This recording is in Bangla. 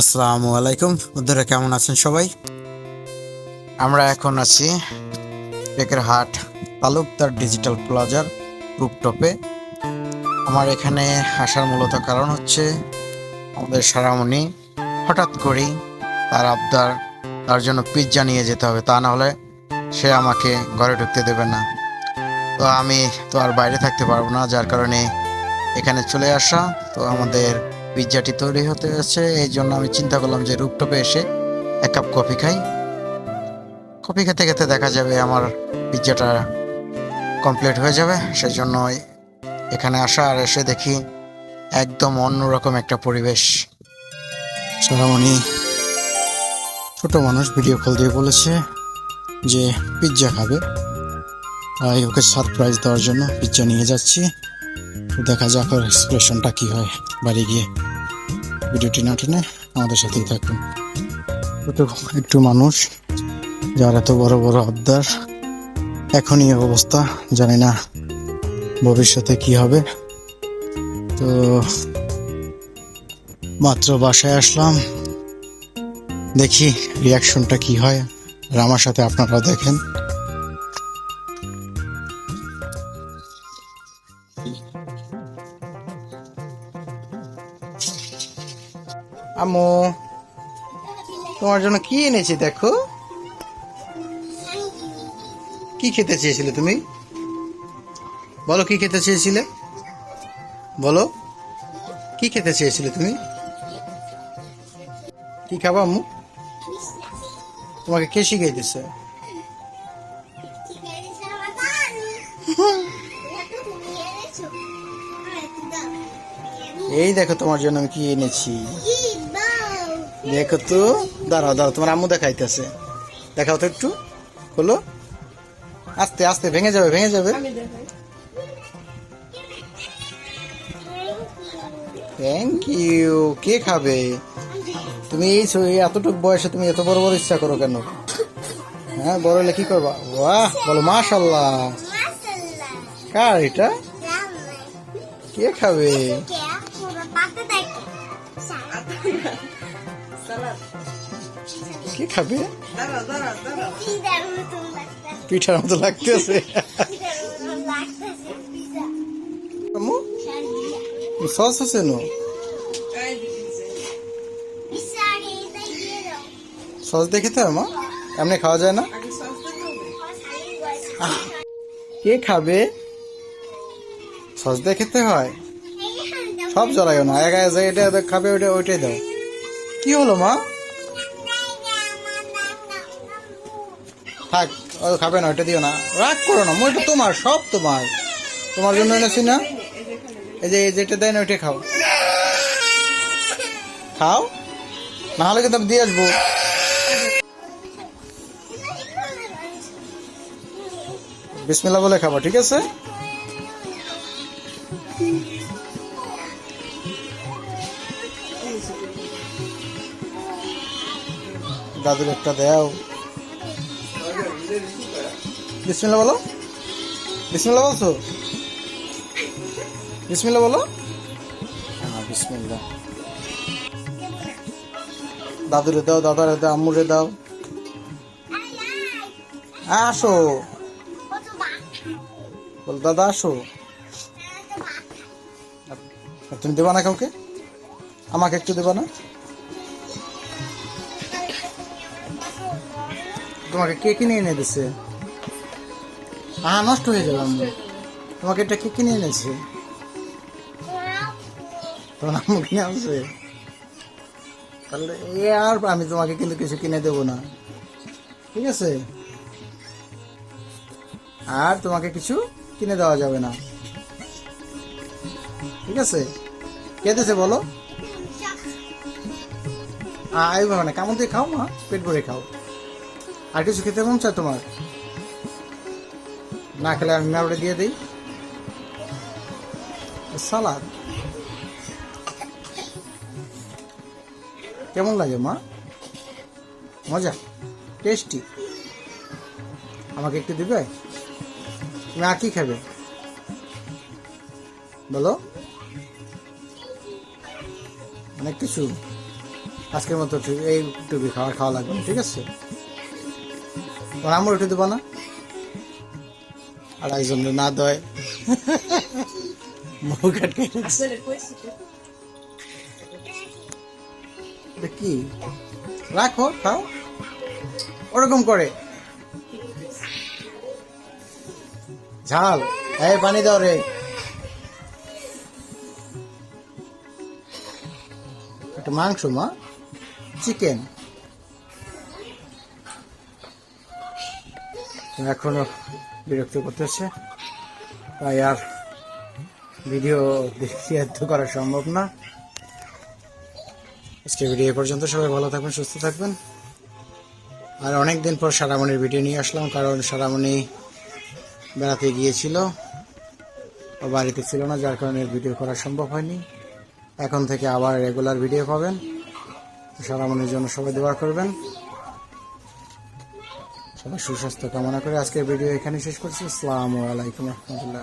আসসালামু আলাইকুম। বন্ধুরা, কেমন আছেন সবাই? আমরা এখন আছি টেকেরহাট তালুকদার ডিজিটাল প্লাজার রুপটপে। আমার এখানে আসার মূলত কারণ হচ্ছে আমাদের সারামণি হঠাৎ করেই তার আবদার, তার জন্য পিৎজা নিয়ে যেতে হবে। তা না হলে সে আমাকে ঘরে ঢুকতে দেবে না। তো আমি তো আর বাইরে থাকতে পারব না, যার কারণে এখানে চলে আসা। তো আমাদের পিৎজাটি তৈরি হতে হচ্ছে এই জন্য আমি চিন্তা করলাম যে রুপটপে এসে এক কাপ কফি খাই। কফি খেতে খেতে দেখা যাবে আমার পিৎজাটা কমপ্লিট হয়ে যাবে সেই জন্য এখানে আসা আর এসে দেখি একদম অন্যরকম একটা পরিবেশ। সোনামণি, ছোট মানুষ ভিডিও কল দিয়ে বলেছে যে পিৎজা খাবে। ওকে সারপ্রাইজ দেওয়ার জন্য পিৎজা নিয়ে যাচ্ছি। দেখা যাক ওর এক্সপ্রেশনটা কি হয়। বাড়ি গিয়ে ভিডিওটি না টেনে আমাদের সাথেই থাকুন। ছোট একটু মানুষ, যার এত বড় বড় আবদার, এখনই অবস্থা, জানি না ভবিষ্যতে কি হবে। তো মাত্র বাসায় আসলাম, দেখি রিয়াকশনটা কি হয়। আর আমার সাথে আপনারাও দেখেন। আম্মু তোমার জন্য কি এনেছি দেখো? কি খেতে চেয়েছিলে তুমি? বলো কি খেতে চেয়েছিলে? বলো, কি খেতে চেয়েছিলে তুমি? কি খাব আম্মু? তোমাকে কে শিখিয়ে দিচ্ছে এই দেখো তোমার জন্য আমি কি এনেছি। দেখো তো দাঁড়াও দাঁড়াও তোমার আম্মু দেখাইতেছে। দেখাও তো একটু হলো আস্তে আস্তে ভেঙে যাবে ভেঙে যাবে। থ্যাংক ইউ কে খাবে? তুমি এই এতটুকু বয়সে তুমি এত বড় বড় ইচ্ছা করো কেন? হ্যাঁ বড় হলে কি করবা? বাহ বলো মাশাল্লাহ কার এটা? কে খাবে? কে খাবে? পিঠার মতো লাগতেছে। সস আছে নো? সস দেখে তো মা এমনি খাওয়া যায় না? কে খাবে? সস দিয়ে খেতে হয়। সব জ্বলাইও না এক এটা খাবে ওইটা ওইটাই দাও। কি হলো, মা? থাক ও খাবে না, ওইটা দিও না। রাগ করো না ওইটা তোমার, সব তোমার। তোমার জন্য এনেছি না? এই যে যেটা দেয় না, ওইটা খাও। খাও? না হলে কিন্তু আমি দিয়ে আসব। বিসমিল্লা বলে খাব, ঠিক আছে? দাদুর একটা দেও। বিসমিল্লা বলো। বিসমিল্লা বলছো? বিসমিল্লা বলো। হ্যাঁ বিসমিল্লা দাদুরে দাও, দাদারে দাও, আম্মুরে দাও। হ্যাঁ আসো। বল, দাদা, আসো। তুমি দেবা না কাউকে? আমাকে একটু দেবা না? তোমাকে কে কিনে এনে দিছে? হ্যাঁ নষ্ট হয়ে যাবে আম্মু। তোমাকে এটা কে কিনে এনেছে? তোমার আম্মু কিনে আনছে? তাহলে এ আর আমি তোমাকে কিন্তু কিছু কিনে দেবো না। ঠিক আছে? আর তোমাকে কিছু কিনে দেওয়া যাবে না। ঠিক আছে? কে দিছে বলো? আই মানে কেমন দিয়ে খাও মা? পেট ভরে খাও। আর কিছু খেতে মন চায় তোমার? না খেলে আমি মেয়ারে দিয়ে দিই। সালাদ। কেমন লাগে মা? মজা? টেস্টি? আমাকে একটু দিবে? আর কি খাবে? বলো। অনেক কিছু। আজকের মতো এই টুপি খাবার খাওয়া লাগবে না, ঠিক আছে? ওর আমার উঠে দেবো না? আর একজন না দয়। আটকে কি? রাখো, খাও। ওরকম করে। ঝাল। এই, পানি দাও রে। একটা মাংস, মা। চিকেন। এখনও বিরক্ত করতেছে। তাই আর ভিডিও দেখিয়ে তো করা সম্ভব না। আজকে ভিডিও পর্যন্ত সবাই ভালো থাকবেন, সুস্থ থাকবেন। আর অনেক দিন পর সারামণির ভিডিও নিয়ে আসলাম, কারণ সারামণি বেড়াতে গিয়েছিল। ও বাড়িতে ছিল না, যার কারণে ভিডিও করা সম্ভব হয়নি। এখন থেকে আবার রেগুলার ভিডিও পাবেন। সারামণির জন্য সবাই দোয়া করবেন। সবাই সুস্বাস্থ্য কামনা করে আজকের ভিডিও এখানে শেষ করছি। আসসালামু আলাইকুম রহমতুল্লাহ